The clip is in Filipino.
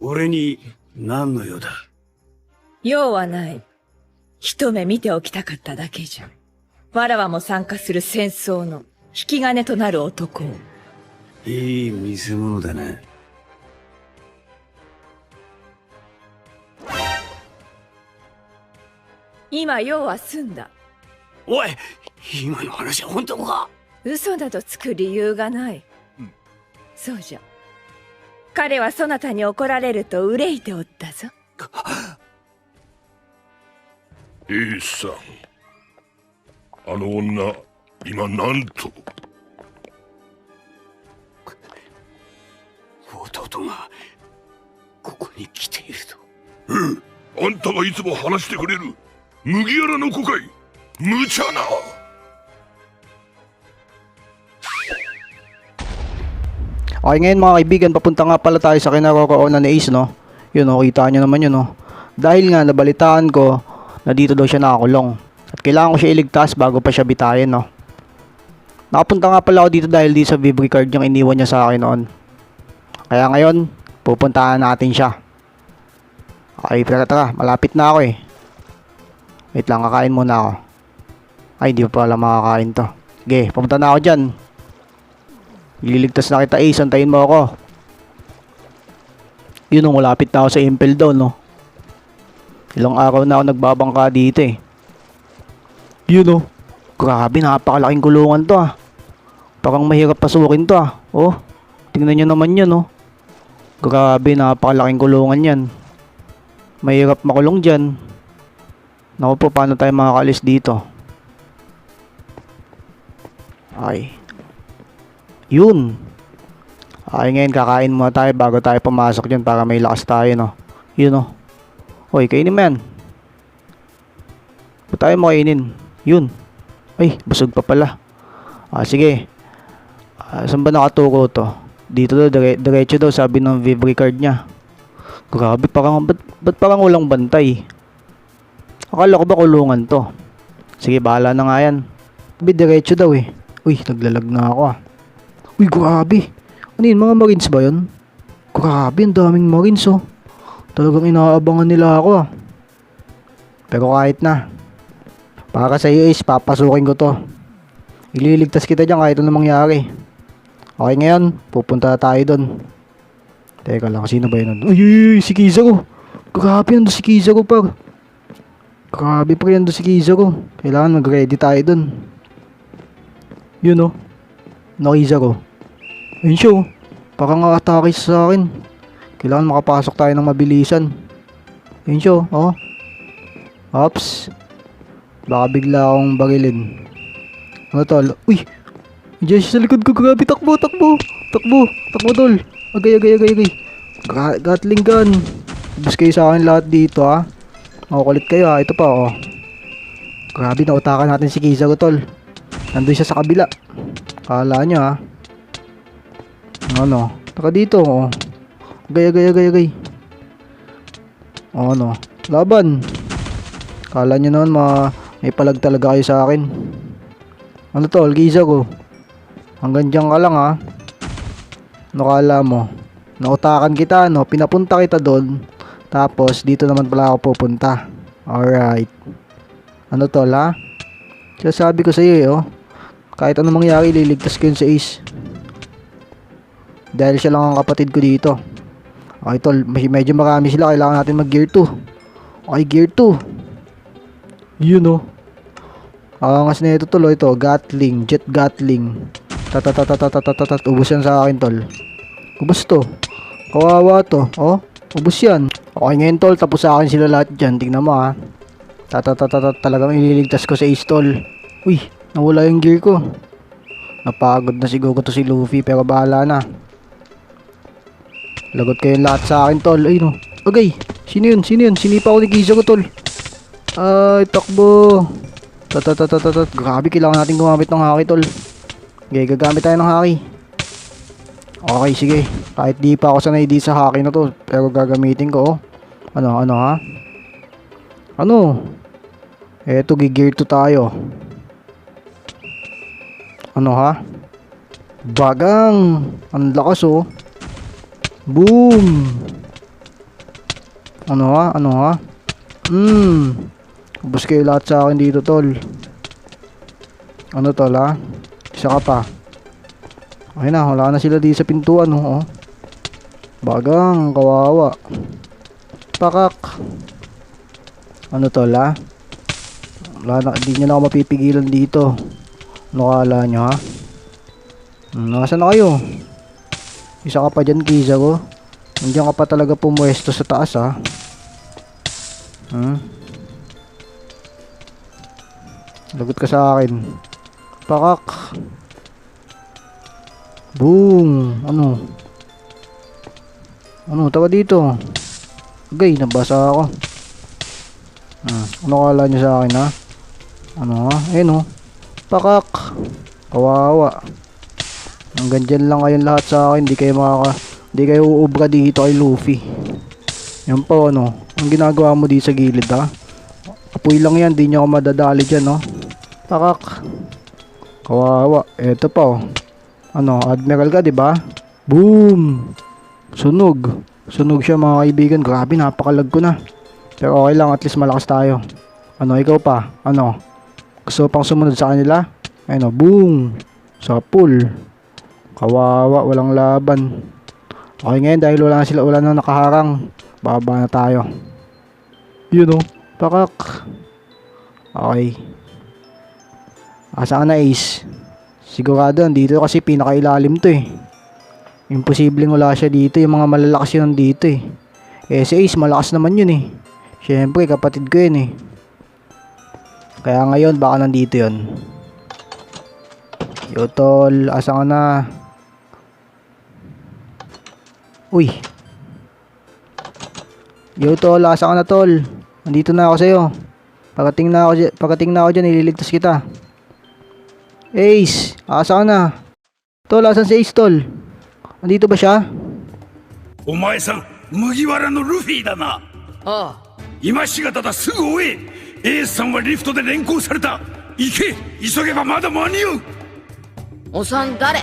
俺に何の用だ？用はない。一目見ておきたかっただけじゃ。わらわも参加する戦争の引き金となる男を。いい見せ物だな。今用は済んだ。おい今の話は本当か？嘘などつく理由がない。そうじゃ。彼はそなたに怒られると憂いておったぞ。A さんあの女今なんと？弟がここに来ていると。あんたがいつも話してくれる麦わらの子かい無茶な Okay, ngayon mga kaibigan, papunta nga pala tayo sa kinaroroonan ni Ace, no? Yun, no, kita nyo naman yun, no? Dahil nga, nabalitaan ko na dito daw siya nakakulong. At kailangan ko siya iligtas bago pa siya bitayin, no? Nakapunta nga pala ako dito dahil di sa memory card yung iniwan niya sa akin noon. Kaya ngayon, pupuntahan natin siya. Okay, tara tara, malapit na ako eh. Wait lang, kakain muna ako. Ay, di pa pala makakain to. Sige, pumunta na ako dyan. Ililigtas na kita Ace, antayin mo ako. Yun nung malapit na ako sa Impel daw, no? Ilang araw na ako nagbabangka dito eh. Yun oh. Grabe, napakalaking kulungan to ah. Parang mahirap pasukin to ah. Oh, tingnan nyo naman yun oh. Grabe, napakalaking kulungan yan. Mahirap makulong dyan. Naku po, paano tayo makakalis dito? Ay. Yun. Ay ngayon kakain muna tayo bago tayo pumasok dyan para may lakas tayo no. Yun no. Hoy, kainin mo yan. Ba't tayo mo kainin? Yun. Ay, busog pa pala. Ah, sige. Ah, saan ba nakatuko to? Dito daw, dire diretso daw sabi ng memory card niya. Grabe, parang, ba't, ba't parang walang bantay? Akala ko ba kulungan to? Sige, bahala na nga yan. Sabi, diretso daw eh. Uy, naglalag na ako ah. Uy, grabe. Ano yun, mga marines ba yun? Grabe, ang daming marines oh. Talagang inaabangan nila ako ah. Pero kahit na. Para sa iyo is, papasukin ko to. Ililigtas kita dyan kahit anong mangyari. Okay ngayon, pupunta tayo doon. Teka lang, sino ba yun? Uy, uy, uy, si Kizaru. Grabe, nandun si Kizaru par. Grabe yan doon si Kizaru. Kailangan mag-ready tayo doon. Yun oh. Nakisa ko. Ayun siya oh. Parang atake sa akin. Kailangan makapasok tayo ng mabilisan. Ayun siya oh. Ops. Baka bigla akong barilin. Ano tol? Uy! Diyan siya sa likod ko. Grabe. Takbo, takbo. Takbo. Takbo tol. Agay, agay, agay, agay. Ga- Gatling gun. Ubus kayo sa akin lahat dito ha. Makukulit kayo ha. Ito pa oh. Grabe, nautakan natin si Kiza ko tol. Nandun siya sa kabila. Kala nyo ha. Ano? Taka dito oh. Agay, agay, agay, agay. O ano? Laban. Kala nyo naman ma may palag talaga kayo sa akin. Ano to? Algiza ko. Hanggang dyan ka lang ha. Ano kala mo? Nautakan kita no? Pinapunta kita doon. Tapos dito naman pala ako pupunta. Alright. Ano to ha? Kaya sabi ko sa iyo eh oh. Kahit anong mangyari, liligtas ko yun sa Ace. Dahil siya lang ang kapatid ko dito. Okay tol, medyo marami sila. Kailangan natin mag gear 2. Okay, gear 2. Yun oh. Angas na ito tol. oh, Ito, Gatling, Jet Gatling. Tatatatatatatatat. Ubus yan sa akin tol. Ubus to. Kawawa to. Oh, ubus yan. Okay ngayon tol, tapos sa akin sila lahat dyan. Tingnan mo ha. Tatatatatat talagang ililigtas ko sa Ace tol. Uy, nawala yung gear ko. Napagod na siguro to si Luffy pero bahala na. Lagot kayong lahat sa akin tol. Ay no. Okay, sino yun? Sino yun? Sinipa ko ni Giza ko tol. Ay, takbo. Tatatatatat. Grabe, kailangan natin gumamit ng haki tol. Okay, gagamit tayo ng haki. Okay, sige. Kahit di pa ako sanay di sa haki na to. Pero gagamitin ko oh. Ano, ano ha? Ano? Eto, gigir to tayo. Ano ha? Bagang. Ang lakas oh. Boom. Ano ha? Ano ha? Hmm. Ubus kayo lahat sa akin dito, tol. Ano, tol, ha? Isa ka pa. Okay na, wala na sila dito sa pintuan, oh. oh. Bagang, kawawa. Pakak. Ano, tol, ha? Wala na, hindi nyo na ako mapipigilan dito. Ano kala nyo, ha? Hmm, Nasaan na kayo? Isa ka pa dyan, Kiza ko. Nandiyan ka pa talaga pumwesto sa taas, ha? Hmm? Lagot ka sa akin. Pakak. Boom. Ano? Ano? Tawa dito. Gay, nabasa ako. Hmm. Ano kala nyo sa akin, ha? Ano, ha? Ayun, oh. Pakak. Kawawa. Hanggang dyan lang kayong lahat sa akin. Hindi kayo makaka... Hindi kayo uubra dito kay Luffy. Yan po, ano. Ang ginagawa mo dito sa gilid, ha? Apoy lang yan. Di nyo ako madadali dyan, no? Pakak. Kawawa. Eto pa, oh. Ano, Admiral ka, di ba? Boom! Sunog. Sunog siya, mga kaibigan. Grabe, napakalag ko na. Pero okay lang, at least malakas tayo. Ano, ikaw pa? Ano? Gusto pang sumunod sa kanila? Ayun, oh, boom! Sa pool. Kawawa, walang laban. Okay ngayon dahil wala sila, wala na nakaharang. Baba na tayo. Yun oh, pakak. Okay. Asa ka na Ace? Sigurado, dito kasi pinakailalim to eh. Imposibleng wala siya dito, yung mga malalakas yun nandito eh. Eh si Ace, malakas naman yun eh. Siyempre, kapatid ko yun eh. Kaya ngayon, baka nandito yun. Yo tol, asa ka na? Uy. Yo tol, asa ka na tol? Nandito na ako sa'yo. Pagdating na ako, dyan- pagdating na ako dyan, ililigtas kita. Ace, asa ka na? Tol, asan si Ace tol? Nandito ba siya? お前さん麦わらのルフィだなああ今しがただすぐ追えエースさんはリフトで連行された行け急げばまだ間に合うおさん誰